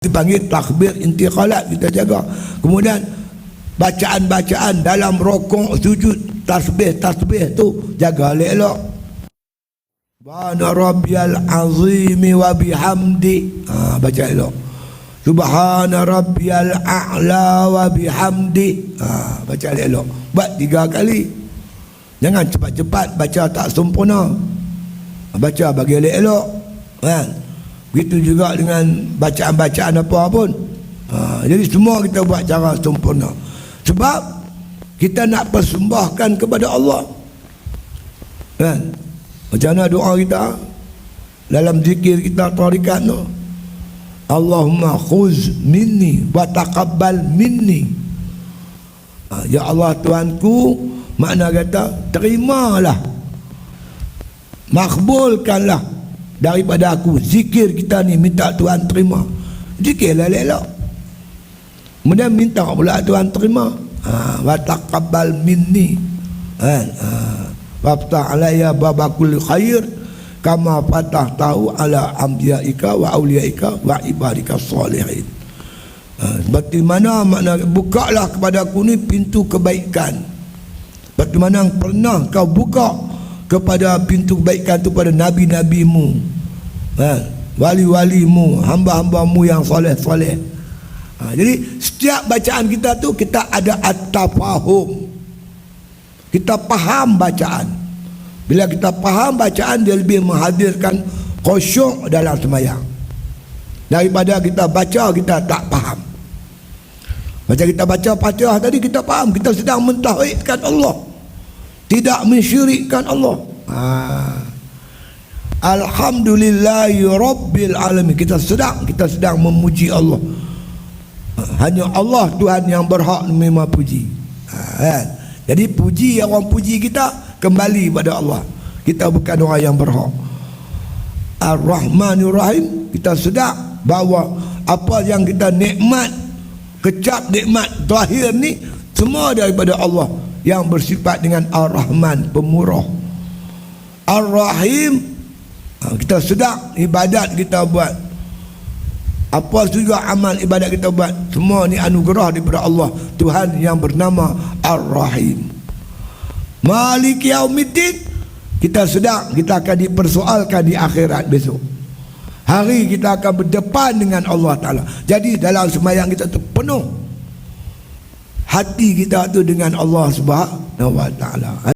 dipanggil takbir intiqalat kita jaga. Kemudian bacaan-bacaan dalam rokok sujud tasbih tasbih tu jaga elok Subhana rabbiyal azimi wa bihamdi. Ha, baca elok. Subhana rabbiyal a'la wa bihamdi. Ha, baca elok buat tiga kali. Jangan cepat-cepat baca tak sempurna. Baca bagi elok kan Begitu juga dengan bacaan-bacaan apa pun. Ha, jadi semua kita buat cara sempurna. Sebab kita nak persembahkan kepada Allah. Kan? Macam mana doa kita? Dalam zikir kita tarikat tu. Allahumma khuz minni wa taqabbal minni. Ha, ya Allah Tuhanku, makna kata terimalah. Makbulkanlah daripada aku zikir kita ni minta Tuhan terima. Zikirlah elok kemudian minta pula Tuhan terima. Ha wa taqabbal minni. Ha. Faftah alayya babakul khair. Kama fatah tahu ala anbiyaika wa auliyaika wa ibadika salihin. Ha, seperti mana makna bukalah kepada aku ni pintu kebaikan? Bagaimana pernah kau buka kepada pintu kebaikan itu pada nabi-nabimu. Ha, wali-walimu hamba-hambamu yang soleh-soleh. Ha, jadi setiap bacaan kita tu kita ada at-tafahum. Kita faham bacaan. Bila kita faham bacaan dia lebih menghadirkan khusyuk dalam semayang. Daripada kita baca kita tak faham. Macam kita baca fatihah tadi kita faham. Kita sedang mentauhidkan Allah tidak mensyirikkan Allah ha. Alhamdulillahi Rabbil Alamin kita sedang kita sedang memuji Allah ha. hanya Allah Tuhan yang berhak menerima puji ha. Kan? jadi puji yang orang puji kita kembali pada Allah kita bukan orang yang berhak Ar-Rahmanir Rahim kita sedang bahawa apa yang kita nikmat kecap nikmat zahir ni semua daripada Allah yang bersifat dengan Ar-Rahman pemurah. Ar-Rahim ha, kita sedang ibadat kita buat. Apa juga amal ibadat kita buat semua ni anugerah daripada Allah Tuhan yang bernama Ar-Rahim. Malik Yaumiddin kita sedang kita akan dipersoalkan di akhirat besok. Hari kita akan berdepan dengan Allah Ta'ala. Jadi dalam semayang kita tu penuh hati kita tu dengan Allah Subhanahu wa taala